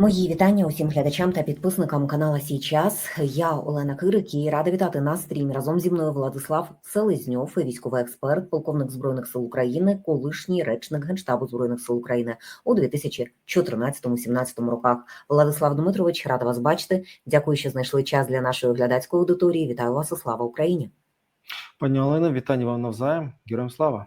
Мої вітання усім глядачам та підписникам канала Сій час. Я Олена Кирик і рада вітати на стрімі разом зі мною Владислав Селезньов, військовий експерт, полковник збройних сил України, колишній речник генштабу збройних сил України у 2014-17 роках. Владислав Дмитрович, рада вас бачити. Дякую, що знайшли час для нашої глядацької аудиторії. Вітаю вас і слава Україні. Пані Олена, вітання вам навзаєм. Героям слава.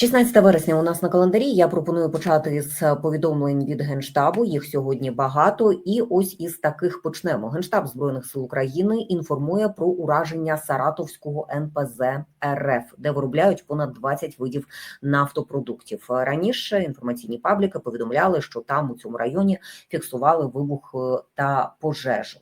16 вересня у нас на календарі. Я пропоную почати з повідомлень від генштабу. Їх сьогодні багато, і ось із таких почнемо. Генштаб збройних сил України інформує про ураження Саратовського НПЗ РФ, де виробляють понад 20 видів нафтопродуктів. Раніше інформаційні пабліки повідомляли, що там у цьому районі фіксували вибух е, та пожежу.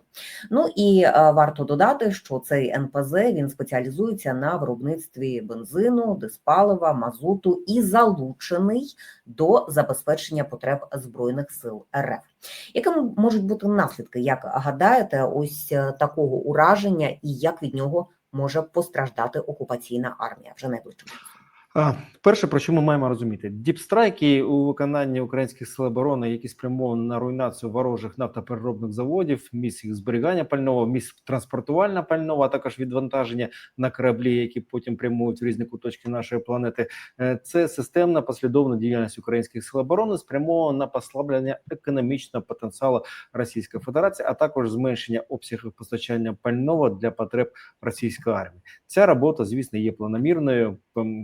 Ну і е, варто додати, що цей НПЗ він спеціалізується на виробництві бензину, диспалива, мазуту і залучений до забезпечення потреб збройних сил РФ. Якими можуть бути наслідки, як гадаєте, ось е, такого ураження, і як від нього може постраждати окупаційна армія вже найближчим часом? Перше, про що ми маємо розуміти, діпстрайки у виконанні українських сил оборони, які спрямовані на руйнацію ворожих нафтопереробних заводів, місць їх зберігання пального, місць транспортування пального, а також відвантаження на кораблі, які потім прямують в різні куточки нашої планети. Е, Це системна послідовна діяльність українських сил оборони, спрямована на послаблення економічного потенціалу Російської Федерації, а також зменшення обсягів постачання пального для потреб російської армії. Ця робота, звісно, є планомірною,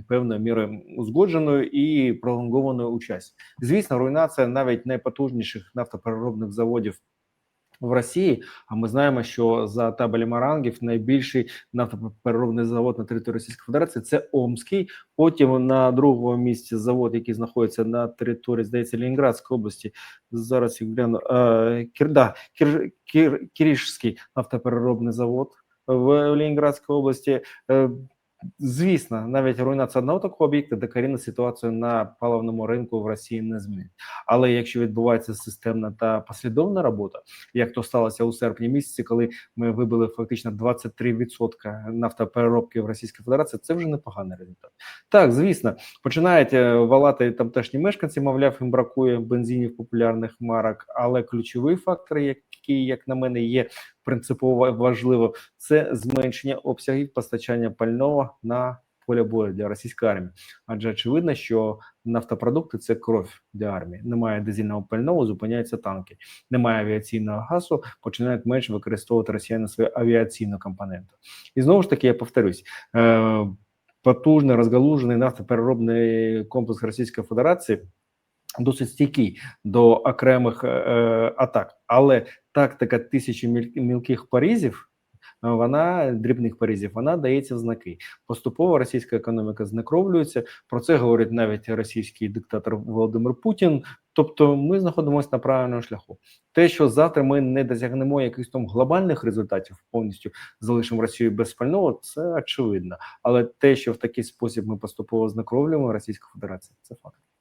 певною мірою узгодженою і пролонгованою у часі. Звісно, руйнація навіть найпотужніших нафтопереробних заводів. В Росії, а ми знаємо, що за табелем рангів найбільший нафтопереробний завод на території Російської Федерації це Омський. Потім на другому місці завод, який знаходиться на території, здається, Лінінградської області. Зараз я гляну е, Кір, Кір, Кір, Кірішський нафтопереробний завод в Лінінградській області. Звісно, навіть руйнація одного такого об'єкта докорінно ситуацію на паливному ринку в Росії не змінить. Але якщо відбувається системна та послідовна робота, як то сталося у серпні місяці, коли ми вибили фактично 23% нафтопереробки в Російській Федерації, це вже непоганий результат. Так, звісно, починають е, валати тамтешні мешканці, мовляв, їм бракує бензинів популярних марок, але ключовий фактор, який, як на мене, є принципово важливо, це зменшення обсягів постачання пального на поле бою для російської армії. Адже очевидно, що нафтопродукти це кров для армії. Немає дизельного пального, зупиняються танки. Немає авіаційного газу, починають менше використовувати росіяни свою авіаційну компоненту. І знову ж таки, я повторюсь. Е- Потужний розгалужений нафтопереробний комплекс Російської Федерації досить стійкий до окремих е, атак, але тактика тисячі мілких порізів. е, Вона дрібних порізів, вона дається в знаки. Поступово російська економіка знекровлюється. Про це говорить навіть російський диктатор Володимир Путін. Тобто, ми знаходимося на правильному шляху. Те, що завтра ми не досягнемо якихось там глобальних результатів, повністю залишимо Росію без спального, це очевидно. Але те, що в такий спосіб ми поступово знекровлюємо Російську Федерацію, це факт.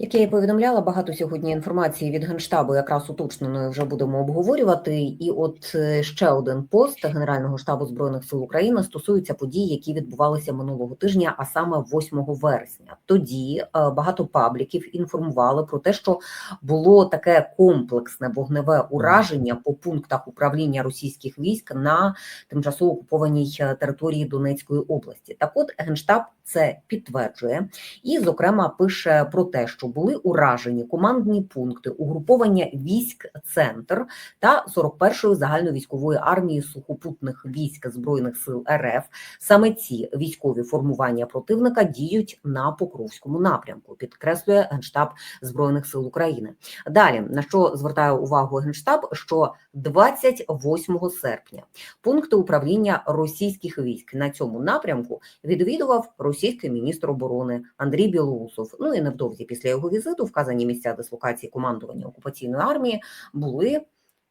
Як я і повідомляла, багато сьогодні інформації від генштабу якраз уточненою вже будемо обговорювати. І от е, ще один пост Генерального штабу збройних сил України стосується подій, які відбувалися минулого тижня, а саме 8 вересня. Тоді е, багато пабліків інформували про те, що було таке комплексне вогневе ураження по пунктах управління російських військ на тимчасово окупованій е, території Донецької області. Так, от генштаб це підтверджує і, зокрема, пише про те, що були уражені командні пункти угруповання військ Центр та 41-ї загальновійськової армії сухопутних військ збройних сил РФ. Саме ці військові формування противника діють на Покровському напрямку. Підкреслює генштаб збройних сил України. Далі на що звертає увагу генштаб, що 28 серпня пункти управління російських військ на цьому напрямку відвідував російський міністр оборони Андрій Білоусов. Ну і невдовзі після його візиту вказані місця дислокації командування окупаційної армії були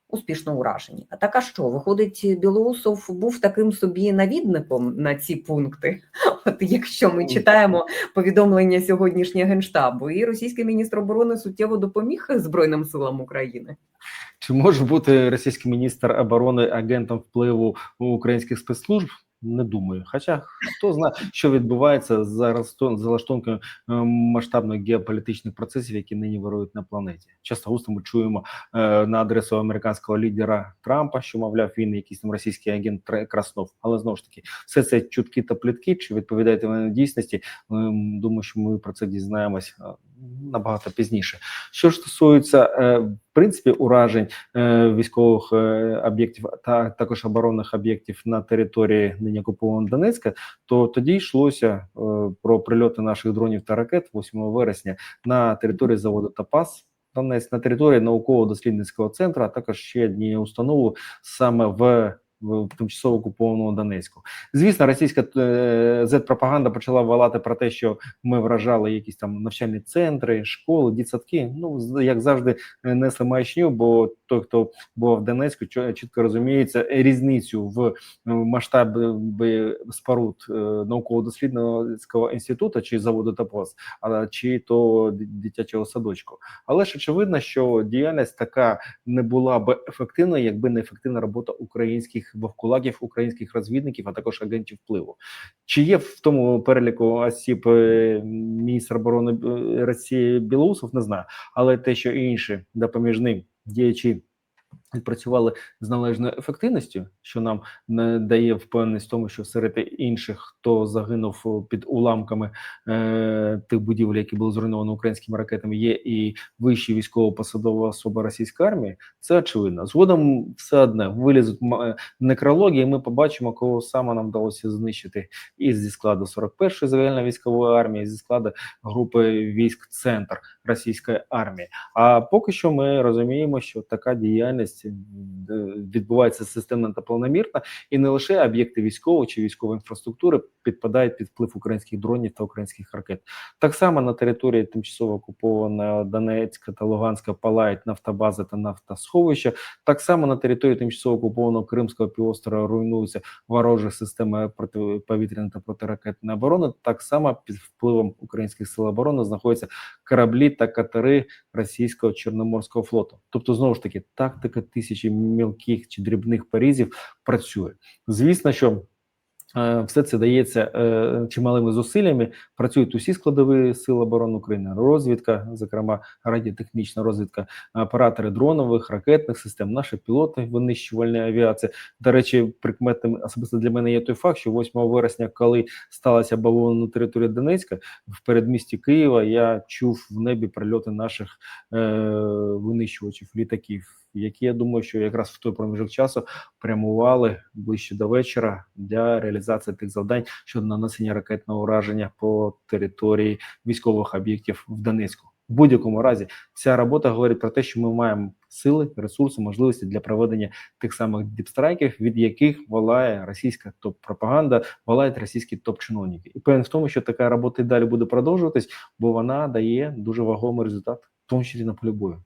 успішно уражені. А так а що виходить, Білоусов був таким собі навідником на ці пункти. От якщо ми читаємо повідомлення сьогоднішнього генштабу, і російський міністр оборони суттєво допоміг Збройним силам України. Чи може бути російський міністр оборони агентом впливу українських спецслужб? Не думаю. Хоча хто знає, що відбувається за розтон- за лаштунками е, масштабних геополітичних процесів, які нині вирують на планеті. Часто густо ми чуємо е, на адресу американського лідера Трампа, що мовляв він якийсь там російський агент Краснов. Але знову ж таки, все це чутки та плітки. Чи відповідають вони дійсності? Ем, Думаю, що ми про це дізнаємось е, набагато пізніше. Що ж стосується е, принципі уражень е, військових е, об'єктів та також оборонних об'єктів на території нині окупованого Донецька, то тоді йшлося е, про прильоти наших дронів та ракет 8 вересня на території заводу Тапас. Донець на території науково-дослідницького центру, а також ще однієї установи саме в, в тимчасово окупованому Донецьку. Звісно, російська е, Z-пропаганда почала валати про те, що ми вражали якісь там навчальні центри, школи, дітсадки. Ну як завжди, е, несли маячню, бо той, хто був в Донецьку, чітко розуміється різницю в масштабі споруд е, науково-дослідницького інституту чи заводу ТАПОС, а чи то дитячого садочку. Але ж очевидно, що діяльність така не була б ефективною, якби не ефективна робота українських вовкулаків, українських розвідників, а також агентів впливу. Чи є в тому переліку осіб е, міністр оборони е, Росії Білоусов, не знаю, але те, що інші допоміжні діячі відпрацювали з належною ефективністю, що нам не дає впевненість в тому, що серед інших, хто загинув під уламками е, тих будівель, які були зруйновані українськими ракетами, є і вищі військово-посадова особа російської армії. Це очевидно. Згодом все одне вилізуть е, некрології, і ми побачимо, кого саме нам вдалося знищити і зі складу 41-ї загальної військової армії, зі складу групи військ Центр російської армії. А поки що ми розуміємо, що така діяльність е, відбувається системно та планомірно, і не лише об'єкти військової чи військової інфраструктури підпадають під вплив українських дронів та українських ракет. Так само на території тимчасово окупованого Донецька та Луганська палають нафтобази та нафтосховища. Так само на території тимчасово окупованого Кримського півострова руйнуються ворожі системи протиповітряної та протиракетної оборони. Так само під впливом українських сил оборони знаходяться кораблі та катери російського чорноморського флоту. Тобто, знову ж таки, тактика тисячі мілких чи дрібних порізів працює. Звісно, що. Е, Все це дається е, чималими зусиллями. Працюють усі складові сил оборони України, розвідка, зокрема радіотехнічна розвідка, оператори дронових, ракетних систем, наші пілоти винищувальної авіації. До речі, прикметним особисто для мене є той факт, що 8 вересня, коли сталася бавовна на території Донецька, в передмісті Києва, я чув в небі прильоти наших е, винищувачів літаків, які я думаю, що якраз в той проміжок часу прямували ближче до вечора для реалізації тих завдань щодо нанесення ракетного ураження по території військових об'єктів в Донецьку. В будь-якому разі ця робота говорить про те, що ми маємо сили, ресурси, можливості для проведення тих самих діпстрайків, від яких волає російська топ-пропаганда, волають російські топ-чиновники. І певен в тому, що така робота і далі буде продовжуватись, бо вона дає дуже вагомий результат, в тому числі на полі бою.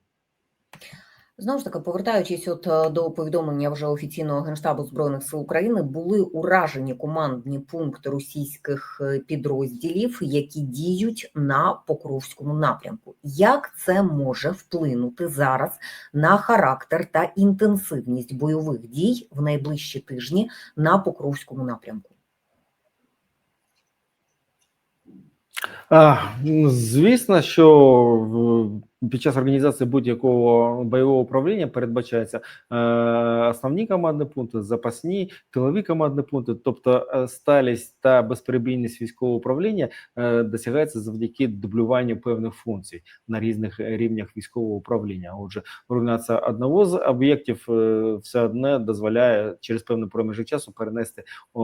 Знову ж таки, повертаючись от е, до повідомлення вже офіційного генштабу збройних сил України, були уражені командні пункти російських е, підрозділів, які діють на Покровському напрямку. Як це може вплинути зараз на характер та інтенсивність бойових дій в найближчі тижні на Покровському напрямку? Звісно, що під час організації будь-якого бойового управління передбачається е, основні командні пункти, запасні, тилові командні пункти, тобто е, сталість та безперебійність військового управління е, досягається завдяки дублюванню певних функцій на різних рівнях військового управління. Отже, руйнація одного з об'єктів е, все одне дозволяє через певний проміжок часу перенести о,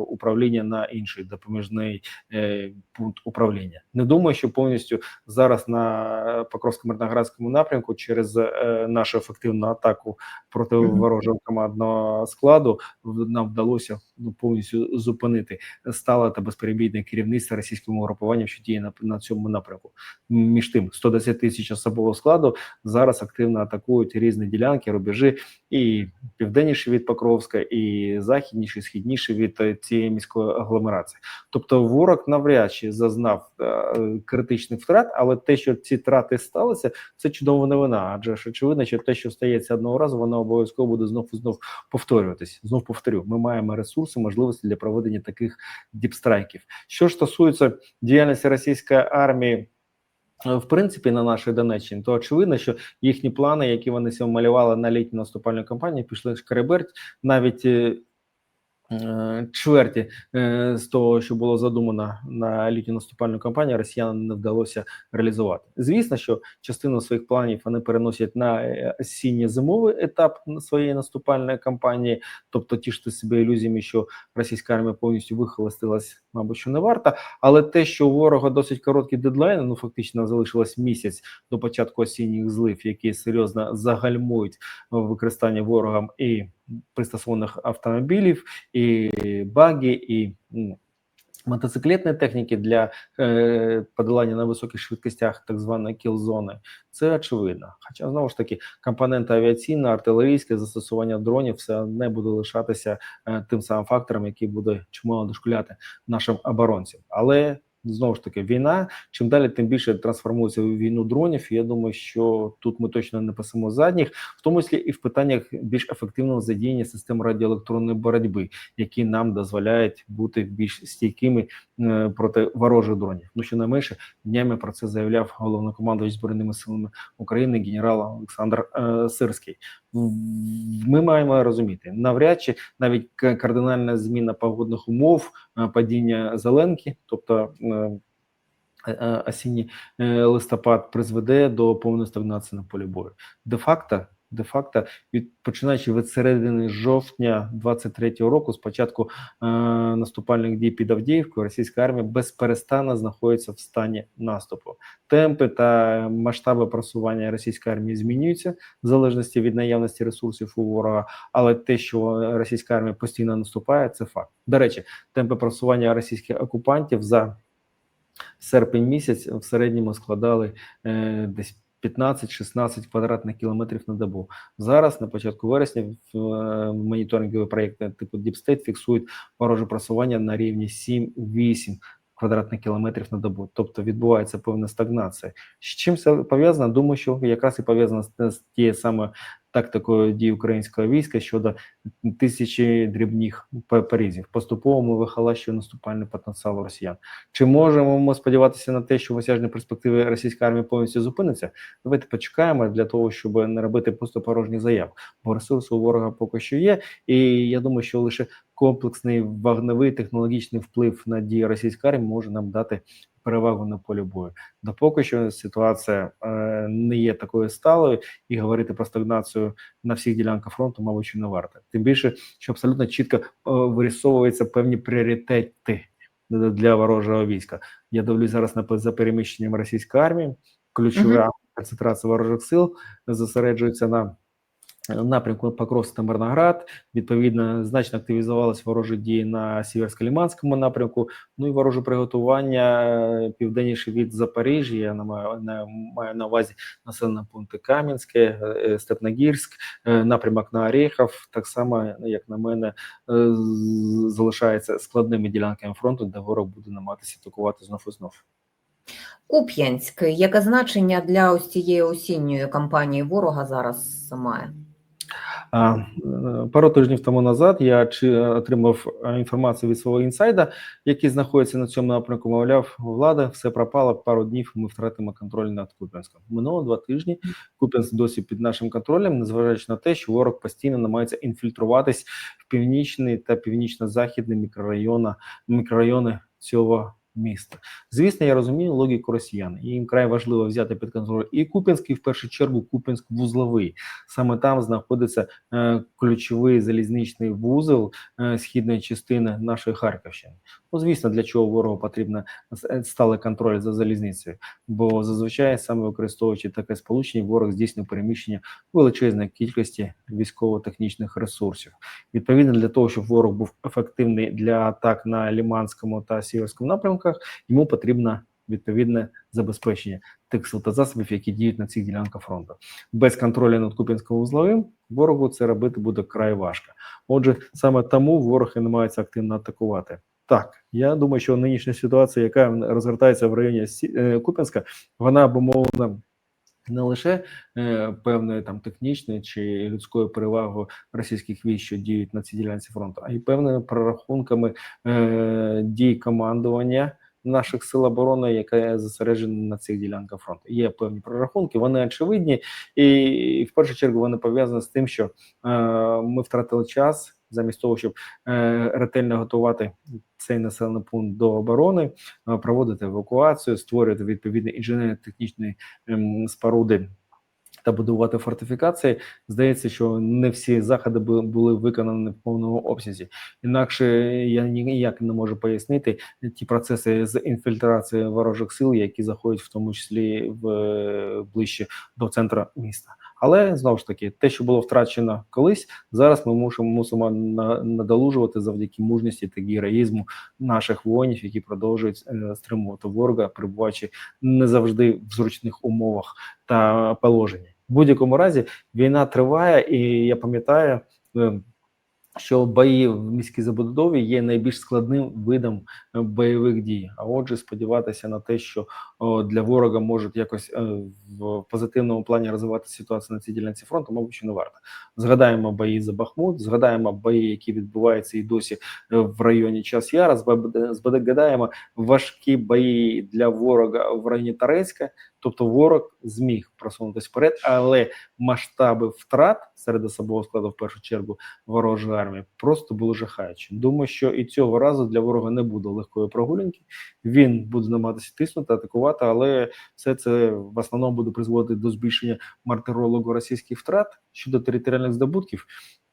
управління на інший допоміжний е, пункт управління. Не думаю, що повністю зараз на Покровсько-Мирноградському напрямку через е, нашу ефективну атаку проти ворожого командного складу нам вдалося ну, повністю зупинити стале та безперебійне керівництво російським угрупуванням, що діє на, на цьому напрямку. Між тим, 110 тисяч особового складу зараз активно атакують різні ділянки, рубежі і південніше від Покровська, і західніше, і східніше від е, цієї міської агломерації. Тобто, ворог навряд чи зазнав е, критичних втрат, але те, що ці втрати сталося, це чудова новина. Адже ж очевидно, що те, що стається одного разу, воно обов'язково буде знов знов повторюватись. Знов повторю, ми маємо ресурси, можливості для проведення таких діпстрайків. Що ж стосується діяльності російської армії. е, В принципі, на нашій Донеччині, то очевидно, що їхні плани, які вони малювали на літню наступальну кампанію, пішли шкереберть. Навіть е, чверті е, з того, що було задумано на літню наступальну кампанію, росіянам не вдалося реалізувати. Звісно, що частину своїх планів вони переносять на е, осінньо-зимовий етап своєї наступальної кампанії, тобто тішити себе ілюзіями, що російська армія повністю вихолостилась, мабуть, що не варто. Але те, що у ворога досить короткі дедлайни, ну фактично залишилось місяць до початку осінніх злив, які серйозно загальмують використання ворогом і пристосованих автомобілів, і баги, і м, мотоциклетної техніки для е, подолання на високих швидкостях так званої кіл-зони. Це очевидно. Хоча знову ж таки компоненти авіаційне, артилерійське застосування дронів все не буде лишатися е, тим самим фактором, який буде чимало дошкуляти нашим оборонцям. Але знову ж таки війна. Чим далі, тим більше трансформується в війну дронів. Я думаю, що тут ми точно не пасемо задніх, в тому числі і в питаннях більш ефективного задіяння систем радіоелектронної боротьби, які нам дозволяють бути більш стійкими проти ворожих дронів. Ну що найменше днями про це заявляв головнокомандувач збройними силами України генерал Олександр е, Сирський. Ми маємо розуміти, навряд чи навіть кардинальна зміна погодних умов, е, падіння зеленки, тобто е, е, е, осінній е, листопад призведе до повної стагнації на полі бою. Де-факто, де-факто, від починаючи від середини жовтня 23-го року, спочатку е, наступальних дій під Авдіївкою, російська армія безперестанно знаходиться в стані наступу. Темпи та масштаби просування російської армії змінюються в залежності від наявності ресурсів у ворога. Але те, що російська армія постійно наступає, це факт. До речі, темпи просування російських окупантів за серпень місяць в середньому складали е, десь 15-16 квадратних кілометрів на добу. Зараз на початку вересня в е, моніторингові проєкти типу Deep State фіксують вороже просування на рівні 7-8 квадратних кілометрів на добу. Тобто відбувається певна стагнація. З чим це пов'язано? Думаю, що якраз і пов'язано з, тією самою тактикою дій українського війська щодо тисячі дрібних па- Поступово ми вихолащуємо наступальний потенціал росіян. Чи можемо ми сподіватися на те, що в осяжній перспективі російська армія повністю зупиниться? Давайте почекаємо для того, щоб не робити просто порожні заяв. Бо ресурси у ворога поки що є, і я думаю, що лише комплексний вогневий технологічний вплив на дії російської армії може нам дати перевагу на полі бою. Допоки що ситуація е, не є такою сталою, і говорити про стагнацію на всіх ділянках фронту, мабуть, що не варто. Тим більше, що абсолютно чітко е, вирісовуються певні пріоритети для- ворожого війська. Я дивлюсь зараз на за переміщенням російської армії. Ключова концентрація ворожих сил зосереджується на напрямку Покровськ та Мирноград. Відповідно, значно активізувалися ворожі дії на Сіверсько-Ліманському напрямку. Ну і вороже приготування е, південніше від Запоріжжя. Я на- маю маю на увазі населені пункти Кам'янське, е, Степногірськ, е, напрямок на Орєхов. Так само, як на мене, залишається складними ділянками фронту, де ворог буде намагатися атакувати знов і знов. Куп'янськ. Яке значення для ось цієї осінньої кампанії ворога зараз має? Е, Пару тижнів тому назад я чи отримав е, інформацію від свого інсайда, який знаходиться на цьому напрямку. Мовляв, влада все пропало. Пару днів ми втратимо контроль над Куп'янськом. Минуло два тижні. Куп'янськ досі під нашим контролем, незважаючи на те, що ворог постійно намагається інфільтруватись в північний та північно-західний мікрорайони цього міста. Звісно, я розумію логіку росіян. і Їм край важливо взяти під контроль і Куп'янськ, і в першу чергу Куп'янськ вузловий. Саме там знаходиться е, ключовий залізничний вузол е, східної частини нашої Харківщини. Ну, звісно, для чого ворогу потрібно с- сталий контроль за залізницею, бо зазвичай саме використовуючи таке сполучення, ворог здійснює переміщення величезної кількості військово-технічних ресурсів. Відповідно, для того, щоб ворог був ефективний для атак на Ліманському та Сіверському напрямках, йому потрібно відповідне забезпечення тих засобів, які діють на цих ділянках фронту. Без контролю над Куп'янським вузловим ворогу це робити буде край важко. Отже, саме тому ворог і намагається активно атакувати. Так, я думаю, що нинішня ситуація, яка розгортається в районі е, Куп'янська, вона обумовлена не лише е, певної там технічної чи людської переваги російських військ, що діють на цій ділянці фронту, а й певними прорахунками е, дій командування наших сил оборони, яке зосереджено на цих ділянках фронту. Є певні прорахунки, вони очевидні, і в першу чергу вони пов'язані з тим, що е, ми втратили час замість того, щоб е, ретельно готувати цей населений пункт до оборони, е, проводити евакуацію, створювати відповідні інженерно-технічні ем, споруди. Та будувати фортифікації, здається, що не всі заходи були виконані в повному обсязі. Інакше я ніяк не можу пояснити ті процеси з інфільтрації ворожих сил, які заходять в тому числі в е, ближче до центру міста. Але знову ж таки, те, що було втрачено колись, зараз ми мусимо, мусимо надолужувати завдяки мужності та героїзму наших воїнів, які продовжують е, стримувати ворога, перебуваючи не завжди в зручних умовах та положенні. В будь-якому разі війна триває, і я пам'ятаю, е, що бої в міській забудові є найбільш складним видом е, бойових дій. А отже, сподіватися на те, що для ворога можуть якось е, в позитивному плані розвивати ситуацію на цій ділянці фронту, мабуть, не варто. Згадаємо бої за Бахмут, згадаємо бої, які відбуваються і досі е, в районі Час Яра, зба- згадаємо важкі бої для ворога в районі Тарецька. Тобто ворог зміг просунутися вперед, але масштаби втрат серед особового складу, в першу чергу, ворожої армії просто були жахаючі. Думаю, що і цього разу для ворога не буде легкої прогулянки. Він буде намагатися тиснути, атакувати, але все це в основному буде призводити до збільшення мартирологу російських втрат щодо територіальних здобутків.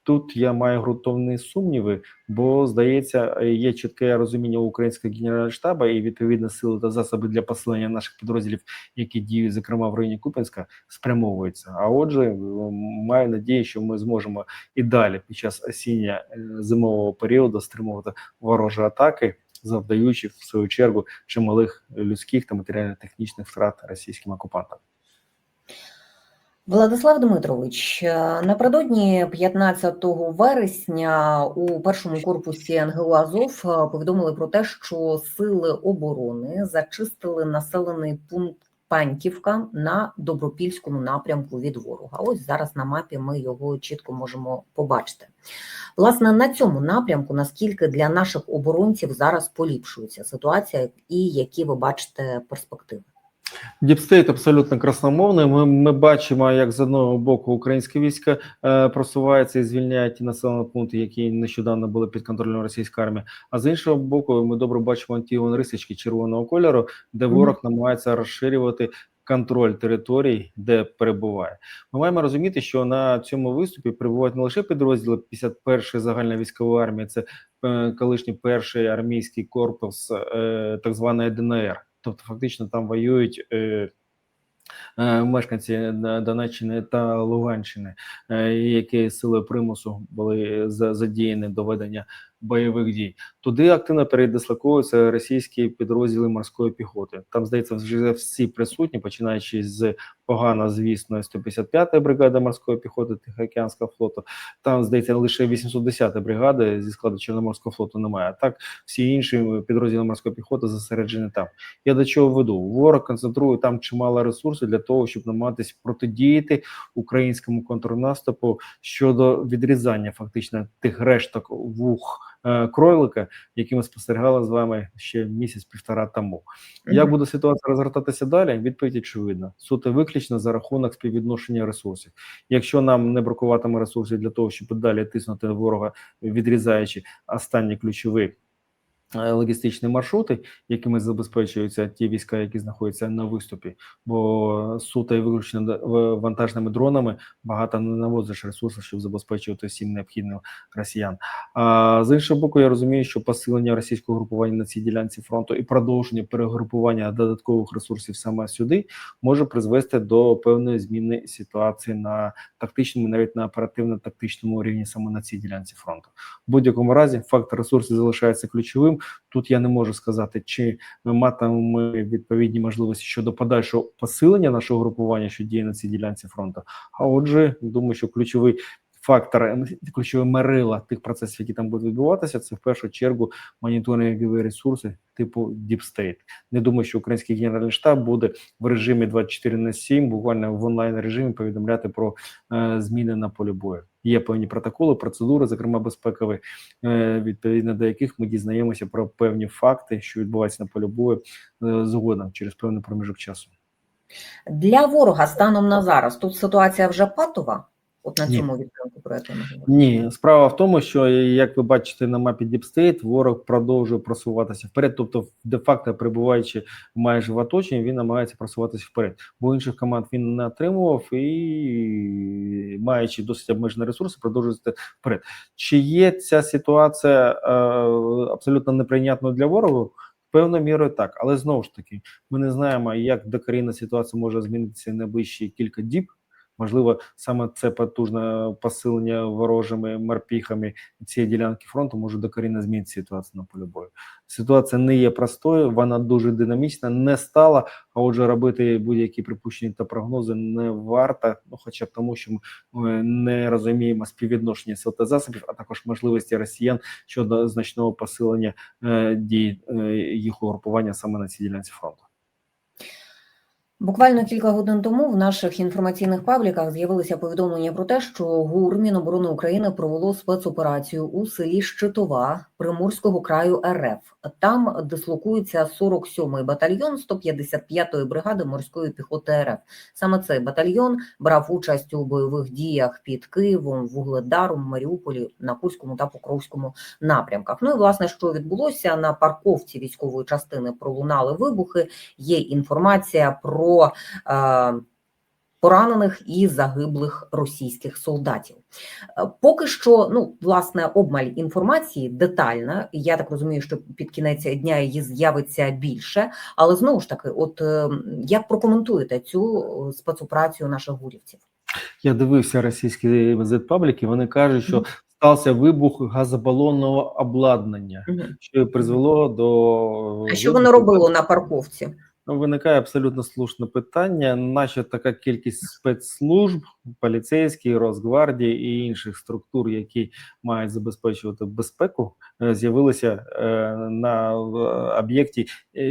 Тут я маю ґрунтовні сумніви, бо здається, є чітке розуміння українського генерального штабу і відповідно сили та засоби для посилення наших підрозділів, які діють, зокрема в районі Купенська, спрямовуються. А отже, м, маю надію, що ми зможемо і далі під час осіння е, зимового періоду стримувати ворожі атаки, завдаючи в свою чергу чималих людських та матеріально-технічних втрат російським окупантам. Владислав Дмитрович, е, напередодні 15 вересня у першому корпусі НГУ Азов е, повідомили про те, що сили оборони зачистили населений пункт Паньківка на добропільському напрямку від ворога. Ось зараз на мапі ми його чітко можемо побачити. Власне, на цьому напрямку наскільки для наших оборонців зараз поліпшується ситуація, і які ви бачите перспективи? Діпстейт абсолютно красномовний. Ми, ми бачимо, як з одного боку українське військо е, просувається і звільняє ті населені пункти, які нещодавно були під контролем російської армії. А з іншого боку, ми добре бачимо ті рисочки червоного кольору, де ворог намагається розширювати контроль територій, де перебуває. Ми маємо розуміти, що на цьому виступі перебувають не лише підрозділи 51-ї загальної військової армії, це е, колишній перший армійський корпус е, так званої ДНР. Тобто, фактично там воюють е, е, мешканці Донеччини та Луганщини, е, які силою примусу були за- задіяні до ведення бойових дій. Туди активно передислоковуються російські підрозділи морської піхоти. Там здається, вже всі присутні, починаючи з погано звісної 155-ї бригади морської піхоти Тихоокеанського флоту. Там здається лише 810 бригади зі складу Чорноморського флоту немає. А так всі інші підрозділи морської піхоти зосереджені там. Я до чого веду? Ворог концентрує там чимало ресурсів для того, щоб намагатись протидіяти українському контрнаступу щодо відрізання фактично тих решток вух кройлика, які ми спостерігали з вами ще місяць-півтора тому. Як буде ситуація розгортатися далі? Відповідь очевидна. Суто виключно за рахунок співвідношення ресурсів. Якщо нам не бракуватиме ресурсів для того, щоб далі тиснути ворога, відрізаючи останні ключові е, логістичні маршрути, якими забезпечуються ті війська, які знаходяться на виступі, бо суто і виключно вантажними дронами багато не навозиш ресурсів, щоб забезпечувати всім необхідним росіян. А з іншого боку, я розумію, що посилення російського групування на цій ділянці фронту і продовження перегрупування додаткових ресурсів саме сюди може призвести до певної зміни ситуації на тактичному, навіть на оперативно-тактичному рівні саме на цій ділянці фронту. В будь-якому разі фактор ресурсів залишається ключовим. Тут я не можу сказати, чи ми матимемо відповідні можливості щодо подальшого посилення нашого групування, що діє на цій ділянці фронту. А отже, думаю, що ключовий фактор ключове мерила тих процесів, які там будуть відбуватися, це в першу чергу моніторингові ресурси типу Deep State. Не думаю, що український генеральний штаб буде в режимі 24 на 7, буквально в онлайн режимі повідомляти про е, зміни на полі бою. Є певні протоколи, процедури, зокрема безпекові, е, відповідно до яких ми дізнаємося про певні факти, що відбуваються на полі бою е, згодом через певний проміжок часу. Для ворога станом на зараз тут ситуація вже патова. От на цьому відтинку, про яку. Ні, справа в тому, що як ви бачите на мапі Deep State, ворог продовжує просуватися вперед. Тобто, де-факто перебуваючи майже в оточенні, він намагається просуватися вперед. Бо інших команд він не отримував і, маючи досить обмежені ресурси, продовжує йти вперед. Чи є ця ситуація е, абсолютно неприйнятною для ворога? Певною мірою так, але знову ж таки, ми не знаємо, як докорінна ситуація може змінитися найближчі кілька діб. Можливо, саме це потужне посилення ворожими морпіхами цієї ділянки фронту може докорінно змінити ситуацію на полі бою. Ситуація не є простою, вона дуже динамічна, не стала. А отже, робити будь-які припущення та прогнози не варто, ну хоча б тому, що ми не розуміємо співвідношення сил та засобів, а також можливості росіян щодо значного посилення е, дій е, їх угрупування саме на цій ділянці фронту. Буквально кілька годин тому в наших інформаційних пабліках з'явилися повідомлення про те, що ГУР Міноборони України провело спецоперацію у селі Щитова Приморського краю РФ. Там дислокується 47-й батальйон 155-ї бригади морської піхоти РФ. Саме цей батальйон брав участь у бойових діях під Києвом, Вугледаром, Маріуполі, на Курському та Покровському напрямках. Ну і власне, що відбулося на парковці військової частини, пролунали вибухи. Є інформація про е, поранених і загиблих російських солдатів. Е, Поки що, ну власне, обмаль інформації детальна. Я так розумію, що під кінець дня її з'явиться більше. Але знову ж таки, от е, як прокоментуєте цю спецоперацію наших гурівців? Я дивився російські зет-пабліки, вони кажуть, що стався вибух газобалонного обладнання, що призвело до А що вони вибуху. робили на парковці? Ну, Виникає абсолютно слушне питання, наче така кількість спецслужб, поліцейські, Росгвардії і інших структур, які мають забезпечувати безпеку, з'явилися е, на е, об'єкті е,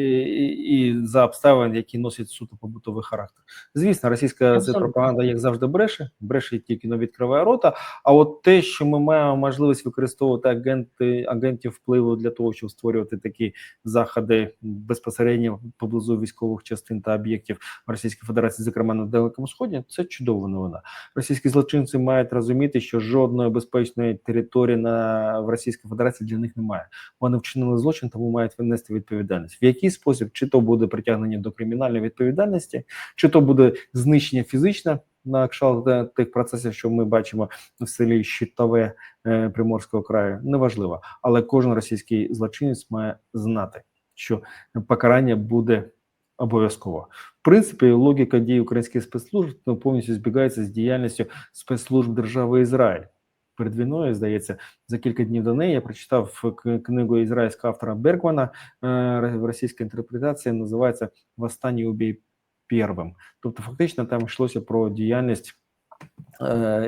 і за обставин, які носять суто побутовий характер. Звісно, російська пропаганда як завжди бреше, бреше тільки не відкриває рота. А от те, що ми маємо можливість використовувати агенти агентів впливу для того, щоб створювати такі заходи безпосередньо поблизу військових частин та об'єктів Російської Федерації, зокрема на Далекому Сході, це чудова новина. Російські злочинці мають розуміти, що жодної безпечної території на в Російській Федерації для них немає. Вони вчинили злочин, тому мають винести відповідальність. В який спосіб чи то буде притягнення до кримінальної відповідальності, чи то буде знищення фізичне на кшталт е, тих процесів, що ми бачимо в селі Щитове е, Приморського краю, неважливо. Але кожен російський злочинець має знати, що покарання буде обов'язково. В принципі, логіка дій українських спецслужб ну, повністю збігається з діяльністю спецслужб держави Ізраїль. Перед війною, здається, за кілька днів до неї я прочитав книгу ізраїльського автора Бергмана е, в російській інтерпретації називається «Восстання убій первим. Тобто, фактично, там йшлося про діяльність е,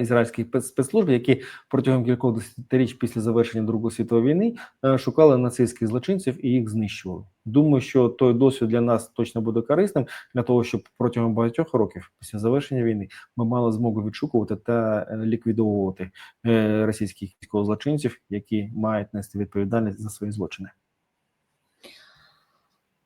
ізраїльських спецслужб, які протягом кількох десятиріч після завершення Другої світової війни е, шукали нацистських злочинців і їх знищували. Думаю, що той досвід для нас точно буде корисним для того, щоб протягом багатьох років після завершення війни ми мали змогу відшукувати та е, ліквідовувати е, російських військовозлочинців, які мають нести відповідальність за свої злочини.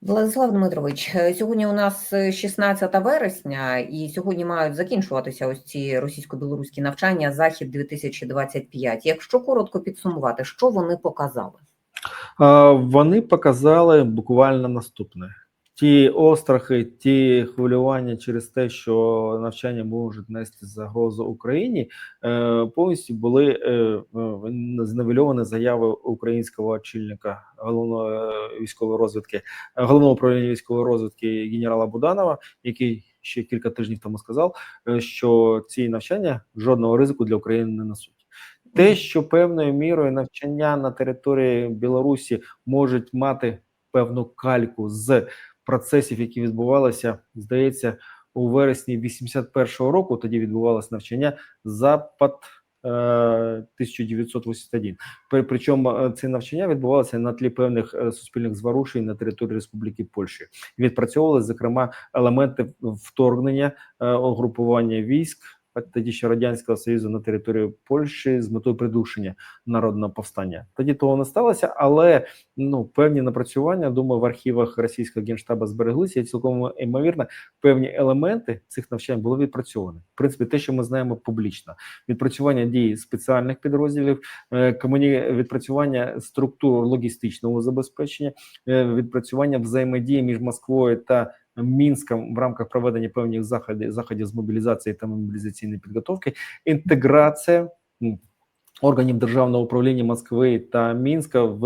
Владислав Дмитрович, е, сьогодні у нас е, 16 вересня, і сьогодні мають закінчуватися ось ці російсько-білоруські навчання Захід 2025. Якщо коротко підсумувати, що вони показали? Вони показали буквально наступне: ті острахи, ті хвилювання через те, що навчання можуть нести загрозу Україні, е, повністю були е, е, зневельовані заяви українського очільника головної військової розвідки, головного управління військової розвідки генерала Буданова, який ще кілька тижнів тому сказав, що ці навчання жодного ризику для України не несуть. Те, що певною мірою навчання на території Білорусі можуть мати певну кальку з процесів, які відбувалися, здається, у вересні 81-го року. Тоді відбувалося навчання. Запад е, 1981. При- Причому це навчання відбувалося на тлі певних е, суспільних зворушень на території Республіки Польщі. Відпрацьовували зокрема елементи вторгнення е, угрупування військ. Тоді ще радянського союзу на територію Польщі з метою придушення народного повстання. Тоді того не сталося, але ну певні напрацювання, думаю, в архівах російського генштабу збереглися. Цілком ймовірно, певні елементи цих навчань були відпрацьовані. В принципі, те, що ми знаємо публічно, відпрацювання дій спеціальних підрозділів, е, комуні... відпрацювання структур логістичного забезпечення, е, відпрацювання взаємодії між Москвою та Мінськом в рамках проведення певних заходів заходів з мобілізації та мобілізаційної підготовки, інтеграція органів державного управління Москви та Мінська в,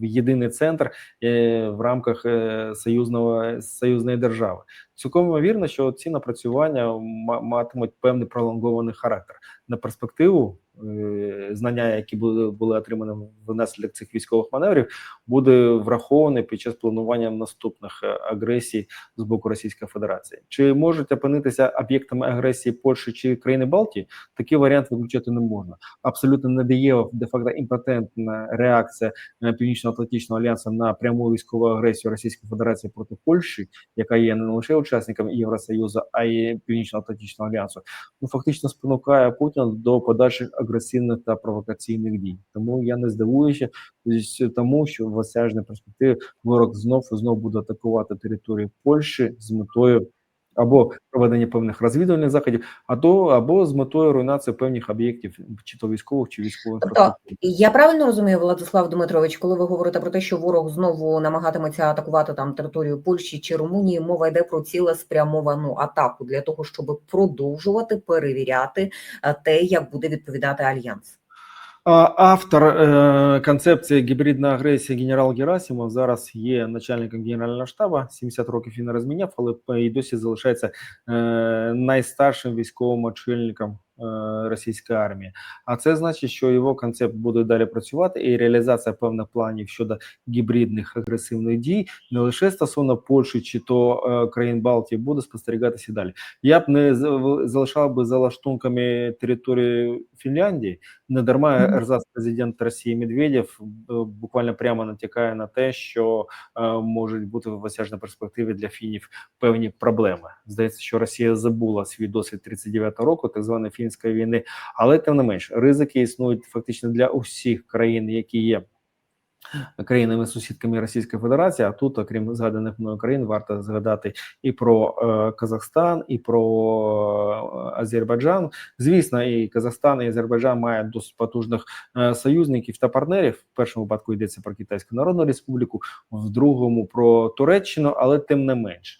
в єдиний центр е, в рамках е, союзного союзної держави. Цілком ймовірно, що ці напрацювання матимуть певний пролонгований характер на перспективу. Е, Знання, які були, були отримані внаслідок цих військових маневрів, буде врахований під час планування наступних е, агресій з боку Російської Федерації. Чи можуть опинитися об'єктами агресії Польщі чи країни Балтії? Такий варіант виключати не можна. Абсолютно не дієва де факто імпотентна реакція е, Північно-Атлантичного альянсу на пряму військову агресію Російської Федерації проти Польщі, яка є не лише учасником Євросоюзу, а й Північно-Атлантичного альянсу. Ну фактично спонукає Путіна до подальших агресивних та провокаційних дій. Тому я не здивуюся тому, що в осяжній перспективі ворог знов і знов буде атакувати територію Польщі з метою або проведення певних розвідувальних заходів, а то або з метою руйнації певних об'єктів, чи то військових, чи військових Тобто. Я правильно розумію, Владислав Дмитрович, коли ви говорите про те, що ворог знову намагатиметься атакувати там територію Польщі чи Румунії, мова йде про цілеспрямовану атаку для того, щоб продовжувати перевіряти е, те, як буде відповідати альянс. Автор е, концепції гібридної агресії генерал Герасимов зараз є начальником генерального штабу. 70 років він розміняв, але і досі залишається е, найстаршим військовим очільником е, російської армії. А це значить, що його концепт буде далі працювати, і реалізація певних планів щодо гібридних агресивних дій не лише стосовно Польщі чи то е, країн Балтії буде спостерігатися далі. Я б не залишав би за лаштунками території Фінляндії. Не дарма Мгм. ерзац президент Росії Медведєв е, буквально прямо натякає на те, що е, можуть бути в осяжній перспективі для фінів певні проблеми. Здається, що Росія забула свій досвід 39-го року, так званої фінської війни, але тим не менш ризики існують фактично для усіх країн, які є. Країнами сусідками Російської Федерації, а тут, окрім згаданих мною країн, варто згадати і про е, Казахстан, і про е, Азербайджан. Звісно, і Казахстан, і Азербайджан мають досить потужних е, союзників та партнерів. В першому випадку йдеться про Китайську Народну Республіку, в другому про Туреччину, але тим не менш,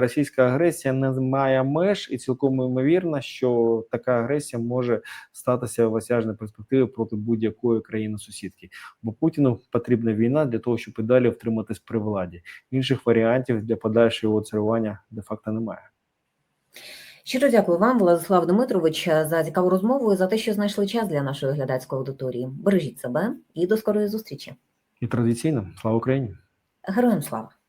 російська агресія не має меж, і цілком ймовірно, що така агресія може статися в осяжній перспективі проти будь-якої країни сусідки. Бо Путіну потрібна війна для того, щоб і далі втриматись при владі. Інших варіантів для подальшого його царювання де факто немає. Щиро дякую вам, Владислав Дмитрович, за цікаву розмову і за те, що знайшли час для нашої глядацької аудиторії. Бережіть себе і до скорої зустрічі. І традиційно слава Україні. Героям слава!